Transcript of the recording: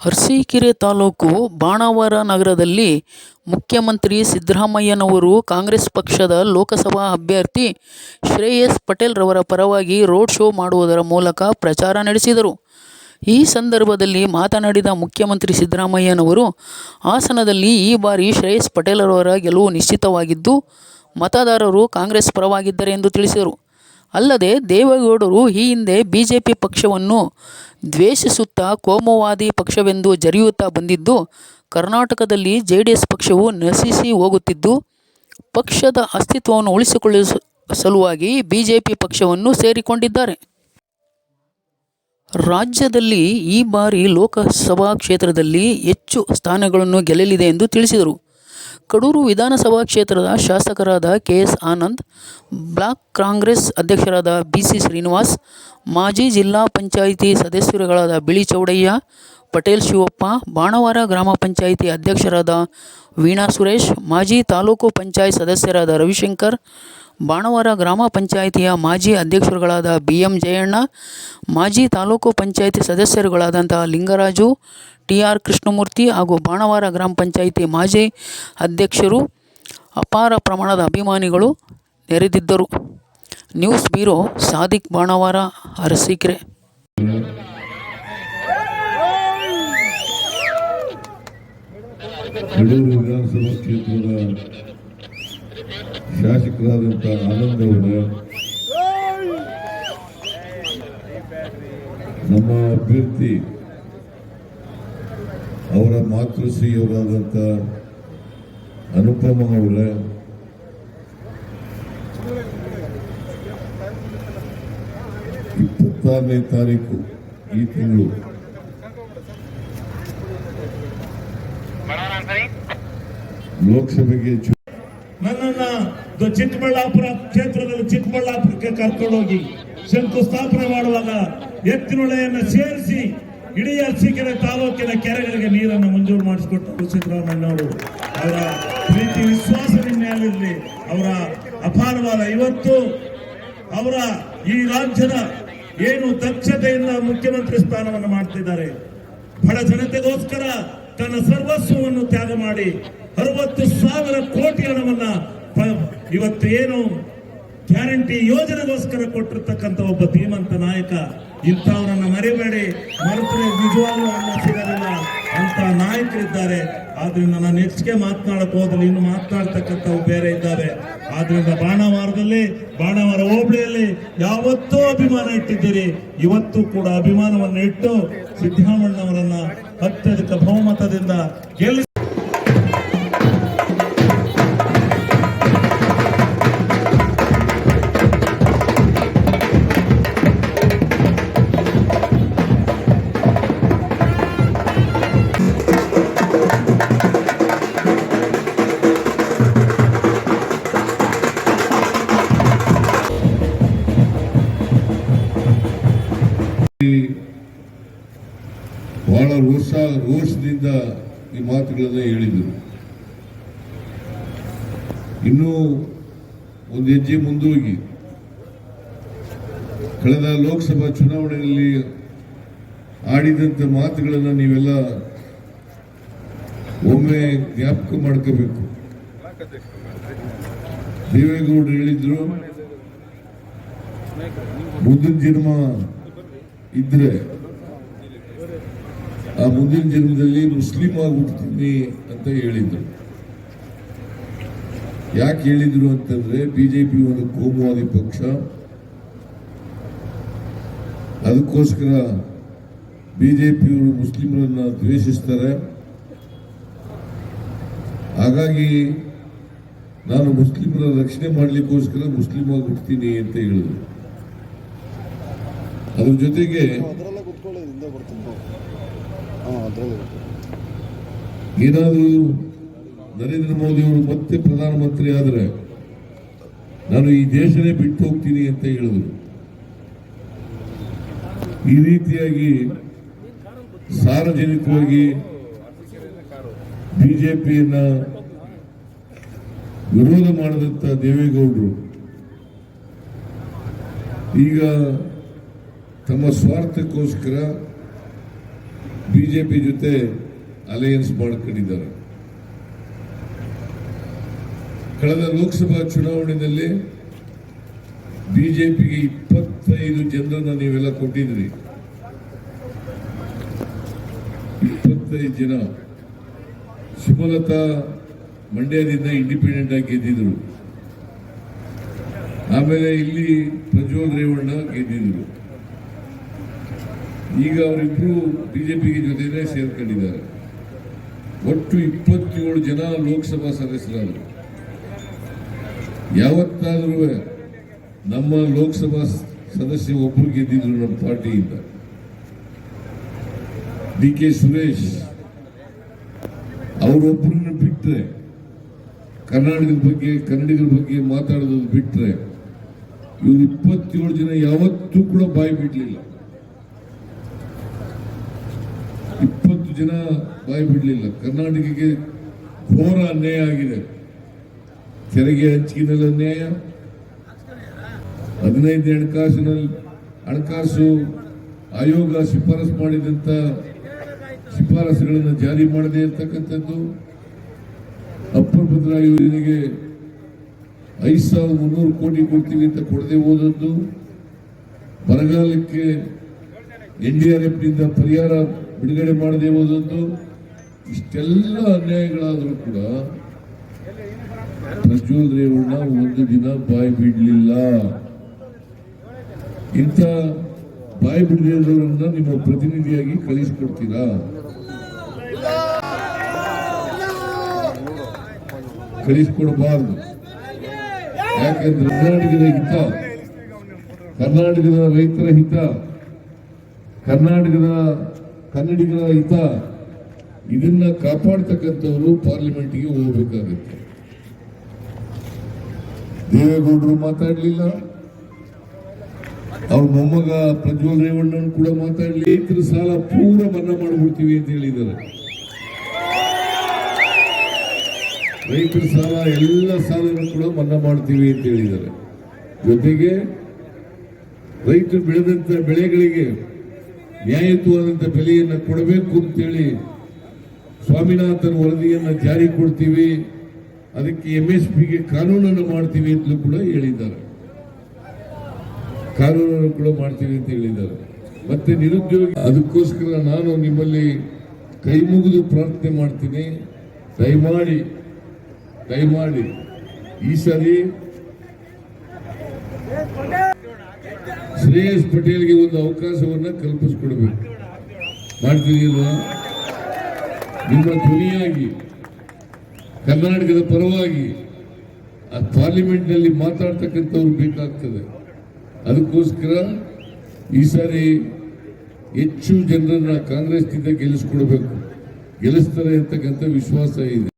ಅರಸೀಕೆರೆ ತಾಲೂಕು ಬಾಣಾವರ ನಗರದಲ್ಲಿ ಮುಖ್ಯಮಂತ್ರಿ ಸಿದ್ದರಾಮಯ್ಯನವರು ಕಾಂಗ್ರೆಸ್ ಪಕ್ಷದ ಲೋಕಸಭಾ ಅಭ್ಯರ್ಥಿ ಶ್ರೇಯಸ್ ಪಟೇಲ್ ರವರ ಪರವಾಗಿ ರೋಡ್ ಶೋ ಮಾಡುವುದರ ಮೂಲಕ ಪ್ರಚಾರ ನಡೆಸಿದರು. ಈ ಸಂದರ್ಭದಲ್ಲಿ ಮಾತನಾಡಿದ ಮುಖ್ಯಮಂತ್ರಿ ಸಿದ್ದರಾಮಯ್ಯನವರು, ಹಾಸನದಲ್ಲಿ ಈ ಬಾರಿ ಶ್ರೇಯಸ್ ಪಟೇಲ್ರವರ ಗೆಲುವು ನಿಶ್ಚಿತವಾಗಿದ್ದು, ಮತದಾರರು ಕಾಂಗ್ರೆಸ್ ಪರವಾಗಿದ್ದಾರೆ ಎಂದು ತಿಳಿಸಿದರು. ಅಲ್ಲದೆ ದೇವೇಗೌಡರು ಈ ಹಿಂದೆ ಬಿಜೆಪಿ ಪಕ್ಷವನ್ನು ದ್ವೇಷಿಸುತ್ತಾ ಕೋಮುವಾದಿ ಪಕ್ಷವೆಂದು ಜರಿಯುತ್ತಾ ಬಂದಿದ್ದು, ಕರ್ನಾಟಕದಲ್ಲಿ ಜೆಡಿಎಸ್ ಪಕ್ಷವು ನಶಿಸಿ ಹೋಗುತ್ತಿದ್ದು, ಪಕ್ಷದ ಅಸ್ತಿತ್ವವನ್ನು ಉಳಿಸಿಕೊಳ್ಳುವ ಸ- ಸಲುವಾಗಿ ಬಿಜೆಪಿ ಪಕ್ಷವನ್ನು ಸೇರಿಕೊಂಡಿದ್ದಾರೆ. ರಾಜ್ಯದಲ್ಲಿ ಈ ಬಾರಿ ಲೋಕಸಭಾ ಕ್ಷೇತ್ರದಲ್ಲಿ ಹೆಚ್ಚು ಸ್ಥಾನಗಳನ್ನು ಗೆಲ್ಲಲಿದೆ ಎಂದು ತಿಳಿಸಿದರು. ಕಡೂರು ವಿಧಾನಸಭಾ ಕ್ಷೇತ್ರದ ಶಾಸಕರಾದ K S Anand, block Congress ಅಧ್ಯಕ್ಷರಾದ ಬಿ ಸಿ ಶ್ರೀನಿವಾಸ್, ಮಾಜಿ ಜಿಲ್ಲಾ ಪಂಚಾಯಿತಿ ಸದಸ್ಯರುಗಳಾದ ಬಿಳಿ ಚೌಡಯ್ಯ, ಪಟೇಲ್ ಶಿವಪ್ಪ, ಬಾಣವಾರ ಗ್ರಾಮ ಪಂಚಾಯಿತಿ ಅಧ್ಯಕ್ಷರಾದ ವೀಣಾ ಸುರೇಶ್, ಮಾಜಿ ತಾಲೂಕು ಪಂಚಾಯತ್ ಸದಸ್ಯರಾದ ರವಿಶಂಕರ್ ಬಾಣವಾರ ಗ್ರಾಮ ಪಂಚಾಯಿತಿಯ ಮಾಜಿ ಅಧ್ಯಕ್ಷರುಗಳಾದ ಬಿ ಎಂ ಜಯಣ್ಣ, ಮಾಜಿ ತಾಲೂಕು ಪಂಚಾಯಿತಿ ಸದಸ್ಯರುಗಳಾದಂತಹ ಲಿಂಗರಾಜು ಟಿ ಆರ್ ಕೃಷ್ಣಮೂರ್ತಿ ಹಾಗೂ ಬಾಣವಾರ ಗ್ರಾಮ ಪಂಚಾಯಿತಿ ಮಾಜಿ ಅಧ್ಯಕ್ಷರು ಅಪಾರ ಪ್ರಮಾಣದ ಅಭಿಮಾನಿಗಳು ನೆರೆದಿದ್ದರು. News bureau Sadiq Banavara, Arsikere. ಶಾಸಕರಾದಂಥ Anand ಅವರ ನಮ್ಮ ಅಭ್ಯರ್ಥಿ ಅವರ ಮಾತೃಶ್ರೀಯವರಾದಂಥ ಅನುಪಮ ಅವರ. ಇಪ್ಪತ್ತಾರನೇ ತಾರೀಕು ಈ ತಿಂಗಳು. ಲೋಕಸಭೆಗೆ ದ- ಚಿಕ್ಕಬಳ್ಳಾಪುರ ಕ್ಷೇತ್ರದಲ್ಲಿ ಚಿಕ್ಕಬಳ್ಳಾಪುರಕ್ಕೆ ಕರ್ಕೊಂಡೋಗಿ ಶಂಕುಸ್ಥಾಪನೆ ಮಾಡುವಾಗ ಎತ್ತಿನೊಳೆಯನ್ನು ಸೇರಿಸಿ ಇಡೀ ಅರಸೀಕೆರೆ ತಾಲೂಕಿನ ಕೆರೆಗಳಿಗೆ ನೀರನ್ನು ಮಂಜೂರು ಮಾಡಿಸಿಕೊಟ್ಟರು ಸಿದ್ದರಾಮಯ್ಯನವರು ಅವರ ಪ್ರೀತಿ ವಿಶ್ವಾಸ ನಿನ್ನೆಯಲ್ಲಿರಲಿ ಅವರ ಅಪಾರವಾದ ಇವತ್ತು ಅವರ ಈ ರಾಜ್ಯದ ಏನು ದಕ್ಷತೆಯಿಂದ ಮುಖ್ಯಮಂತ್ರಿ ಸ್ಥಾನವನ್ನು ಮಾಡ್ತಿದ್ದಾರೆ. ಬಡ ಜನತೆಗೋಸ್ಕರ ತನ್ನ ಸರ್ವಸ್ವವನ್ನು ತ್ಯಾಗ ಮಾಡಿ ಅರವತ್ತು ಸಾವಿರ ಕೋಟಿ ಹಣವನ್ನ ಪ- ಇವತ್ತು ಏನು ಗ್ಯಾರಂಟಿ ಯೋಜನೆಗೋಸ್ಕರ ಕೊಟ್ಟಿರ್ತಕ್ಕಂಥ ಒಬ್ಬ ಧೀಮಂತ ನಾಯಕ, ಇಂಥವರನ್ನ ಮರಿಬೇಡಿ, ಮರೆತರೆ ನಿಜವಾಗ್ಲೂ ಅನ್ನ ಸಿಗಲಿಲ್ಲ ಅಂತ ನಾಯಕರಿದ್ದಾರೆ. ಆದ್ರಿಂದ ನಾನು ಹೆಚ್ಚಿಗೆ ಮಾತನಾಡಕ್ ಹೋದ್ರೆ ಇನ್ನು ಮಾತನಾಡ್ತಕ್ಕಂಥವು ಬೇರೆ ಇದ್ದಾವೆ ಆದ್ರಿಂದ ಬಾಣವಾರದಲ್ಲಿ, ಬಾಣವಾರ ಹೋಬಳಿಯಲ್ಲಿ ಯಾವತ್ತೂ ಅಭಿಮಾನ ಇಟ್ಟಿದ್ದೀರಿ. ಇವತ್ತು ಕೂಡ ಅಭಿಮಾನವನ್ನು ಇಟ್ಟು ಸಿದ್ದರಾಮಣ್ಣವರನ್ನ ಅತ್ಯಧಿಕ ಬಹುಮತದಿಂದ ಗೆಲ್ಲಿಸಿ ಬಹಳ ರೋಷ ರೋಷದಿಂದ ಈ ಮಾತುಗಳನ್ನ ಹೇಳಿದರು. ಇನ್ನೂ ಒಂದು ಹೆಜ್ಜೆ ಮುಂದೋಗಿ, ಕಳೆದ ಲೋಕಸಭಾ ಚುನಾವಣೆಯಲ್ಲಿ ಆಡಿದಂಥ ಮಾತುಗಳನ್ನು ನೀವೆಲ್ಲ ಒಮ್ಮೆ ಜ್ಞಾಪಕ ಮಾಡ್ಕೋಬೇಕು. ದೇವೇಗೌಡರು ಹೇಳಿದ್ರು, ಮುಂದಿನ ಜನ್ಮ ಇದ್ರೆ ಆ ಮುಂದಿನ ಜನ್ಮದಲ್ಲಿ ಮುಸ್ಲಿಂ ಆಗ್ಬಿಡ್ತೀನಿ ಅಂತ ಹೇಳಿದ್ರು. ಯಾಕೆ ಹೇಳಿದ್ರು ಅಂತಂದ್ರೆ ಬಿಜೆಪಿ ಒಂದು ಕೋಮುವಾದಿ ಪಕ್ಷ. ಅದಕ್ಕೋಸ್ಕರ ಬಿಜೆಪಿಯವರು ಮುಸ್ಲಿಮರನ್ನ ದ್ವೇಷಿಸ್ತಾರೆ. ಹಾಗಾಗಿ ನಾನು ಮುಸ್ಲಿಮರ ರಕ್ಷಣೆ ಮಾಡಲಿಕ್ಕೋಸ್ಕರ ಮುಸ್ಲಿಂ ಆಗಿ ಹುಟ್ಟುತ್ತೀನಿ ಅಂತ ಹೇಳಿದ್ರು. ಅದ್ರ ಜೊತೆಗೆ ಏನಾದರೂ ನರೇಂದ್ರ ಮೋದಿ ಅವರು ಮತ್ತೆ ಪ್ರಧಾನಮಂತ್ರಿ ಆದರೆ ನಾನು ಈ ದೇಶನೇ ಬಿಟ್ಟು ಹೋಗ್ತೀನಿ ಅಂತ ಹೇಳಿದರು. ಈ ರೀತಿಯಾಗಿ ಸಾರ್ವಜನಿಕವಾಗಿ ಬಿಜೆಪಿಯನ್ನ ವಿರೋಧ ಮಾಡಿದಂಥ ದೇವೇಗೌಡರು ಈಗ ತಮ್ಮ ಸ್ವಾರ್ಥಕ್ಕೋಸ್ಕರ ಬಿಜೆಪಿ ಜೊತೆ ಅಲಯನ್ಸ್ ಮಾಡಿಕೊಂಡಿದ್ದಾರೆ. ಕಳೆದ ಲೋಕಸಭಾ ಚುನಾವಣೆಯಲ್ಲಿ ಬಿಜೆಪಿಗೆ ಇಪ್ಪತ್ತೈದು ಜನರನ್ನ ನೀವೆಲ್ಲ ಕೊಟ್ಟಿದ್ರಿ ಇಪ್ಪತ್ತೈದು ಜನ. ಸುಮಲತಾ ಮಂಡ್ಯದಿಂದ ಇಂಡಿಪೆಂಡೆಂಟ್ ಆಗಿ ಗೆದ್ದಿದ್ರು. ಆಮೇಲೆ ಇಲ್ಲಿ ಪ್ರಜ್ವಲ್ ರೇವಣ್ಣ ಗೆದ್ದಿದ್ರು. ಈಗ ಅವರಿಬ್ರು ಬಿಜೆಪಿಗೆ ಜೊತೆನೇ ಸೇರ್ಕೊಂಡಿದ್ದಾರೆ. ಒಟ್ಟು ಇಪ್ಪತ್ತೇಳು ಜನ ಲೋಕಸಭಾ ಸದಸ್ಯರಾದರು ಯಾವತ್ತಾದರೂ ನಮ್ಮ ಲೋಕಸಭಾ ಸದಸ್ಯ ಒಬ್ಬರು ಗೆದ್ದಿದ್ರು ನಮ್ಮ ಪಾರ್ಟಿಯಿಂದ. ಡಿ ಕೆ ಸುರೇಶ್ ಅವರೊಬ್ಬರನ್ನ ಬಿಟ್ಟರೆ ಕರ್ನಾಟಕದ ಬಗ್ಗೆ, ಕನ್ನಡಿಗರ ಬಗ್ಗೆ ಮಾತಾಡೋದು ಬಿಟ್ಟರೆ ಇವರು ಇಪ್ಪತ್ತೇಳು ಜನ ಯಾವತ್ತೂ ಕೂಡ ಬಾಯಿ ಬಿಡಲಿಲ್ಲ. ಇಪ್ಪತ್ತು ಜನ ಬಾಯಿ ಬಿಡಲಿಲ್ಲ. ಕರ್ನಾಟಕಕ್ಕೆ ಘೋರ ಅನ್ಯಾಯ ಆಗಿದೆ. ತೆರಿಗೆ ಹಂಚಿಕೆನಲ್ಲಿ ಅನ್ಯಾಯ. ಹದಿನೈದು ಹಣಕಾಸಿನಲ್ಲಿ ಹಣಕಾಸು ಆಯೋಗ ಶಿಫಾರಸು ಮಾಡಿದಂತ ಶಿಫಾರಸುಗಳನ್ನು ಜಾರಿ ಮಾಡದೇ ಇರತಕ್ಕಂಥದ್ದು ಅಪ್ರಭದ್ರ ಭದ್ರಾ ಯೋಜನೆಗೆ ಐದು ಸಾವಿರದ ಮುನ್ನೂರು ಕೋಟಿ ಕೊಡ್ತೀವಿ ಅಂತ ಕೊಡದೆ ಹೋದದ್ದು ಬರಗಾಲಕ್ಕೆ ಎನ್ ಡಿ ಆರ್ ಎಫ್ನಿಂದ ಪರಿಹಾರ ಬಿಡುಗಡೆ ಮಾಡದೆ ಹೋದದ್ದು ಇಷ್ಟೆಲ್ಲ ಅನ್ಯಾಯಗಳಾದರೂ ಕೂಡ ಪ್ರಜ್ವಲ್ ರೇವಣ್ಣ ಒಂದು ದಿನ ಬಾಯಿ ಬಿಡಲಿಲ್ಲ. ಇಂಥ ಬಾಯಿ ಬಿಡದಿರೋರನ್ನ ನಿಮ್ಮ ಪ್ರತಿನಿಧಿಯಾಗಿ ಕಳಿಸ್ಕೊಡ್ತೀರಾ? ಕಳಿಸ್ಕೊಡಬಾರ್ದು. ಯಾಕಂದ್ರೆ ಕರ್ನಾಟಕದ ಹಿತ, ಕರ್ನಾಟಕದ ರೈತರ ಹಿತ, ಕರ್ನಾಟಕದ ಕನ್ನಡಿಗರ ಹಿತ ಇದನ್ನ ಕಾಪಾಡ್ತಕ್ಕಂಥವರು ಪಾರ್ಲಿಮೆಂಟ್ಗೆ ಹೋಗ್ಬೇಕಾಗುತ್ತೆ. ದೇವೇಗೌಡರು ಮಾತಾಡಲಿಲ್ಲ. ಅವ್ರ ಮೊಮ್ಮಗ ಪ್ರಜ್ವಲ್ ರೇವಣ್ಣನ್ ಕೂಡ ಮಾತಾಡಲಿ. ರೈತರ ಸಾಲ ಪೂರ ಮನ್ನಾ ಮಾಡ್ಬಿಡ್ತೀವಿ ಅಂತ ಹೇಳಿದ್ದಾರೆ. ರೈತರ ಸಾಲ, ಎಲ್ಲ ಸಾಲವನ್ನು ಕೂಡ ಮನ್ನಾ ಮಾಡ್ತೀವಿ ಅಂತ ಹೇಳಿದ್ದಾರೆ. ಜೊತೆಗೆ ರೈತರು ಬೆಳೆದಂತ ಬೆಳೆಗಳಿಗೆ ನ್ಯಾಯಯುತವಾದಂತ ಬೆಲೆಯನ್ನು ಕೊಡಬೇಕು ಅಂತೇಳಿ ಸ್ವಾಮಿನಾಥನ್ ವರದಿಯನ್ನು ಜಾರಿ ಕೊಡ್ತೀವಿ. ಅದಕ್ಕೆ ಎಂ ಎಸ್ ಪಿಗೆ ಕಾನೂನನ್ನು ಮಾಡ್ತೀವಿ ಅಂತಲೂ ಕೂಡ ಹೇಳಿದ್ದಾರೆ. ಕಾನೂನನ್ನು ಕೂಡ ಮಾಡ್ತೀವಿ ಅಂತ ಹೇಳಿದ್ದಾರೆ. ಮತ್ತೆ ನಿರುದ್ಯೋಗಿ ಅದಕ್ಕೋಸ್ಕರ ನಾನು ನಿಮ್ಮಲ್ಲಿ ಕೈ ಮುಗಿದು ಪ್ರಾರ್ಥನೆ ಮಾಡ್ತೀನಿ. ದಯಮಾಡಿ ದಯಮಾಡಿ ಈ ಸರಿ ಶ್ರೇಯಸ್ ಪಟೇಲ್ಗೆ ಒಂದು ಅವಕಾಶವನ್ನ ಕಲ್ಪಿಸ್ಕೊಡ್ಬೇಕು. ಮಾಡ್ತಿದೀಲ್ವಾ ನಿಮ್ಮ ಧ್ವನಿಯಾಗಿ, ಕರ್ನಾಟಕದ ಪರವಾಗಿ ಆ ಪಾರ್ಲಿಮೆಂಟ್ನಲ್ಲಿ ಮಾತಾಡ್ತಕ್ಕಂಥವ್ರು ಬೇಕಾಗ್ತದೆ. ಅದಕ್ಕೋಸ್ಕರ ಈ ಸಾರಿ ಹೆಚ್ಚು ಜನರನ್ನ ಕಾಂಗ್ರೆಸ್ನಿಂದ ಗೆಲ್ಲಿಸ್ಕೊಡ್ಬೇಕು. ಗೆಲ್ಲಿಸ್ತಾರೆ ಅಂತಕ್ಕಂಥ ವಿಶ್ವಾಸ ಇದೆ.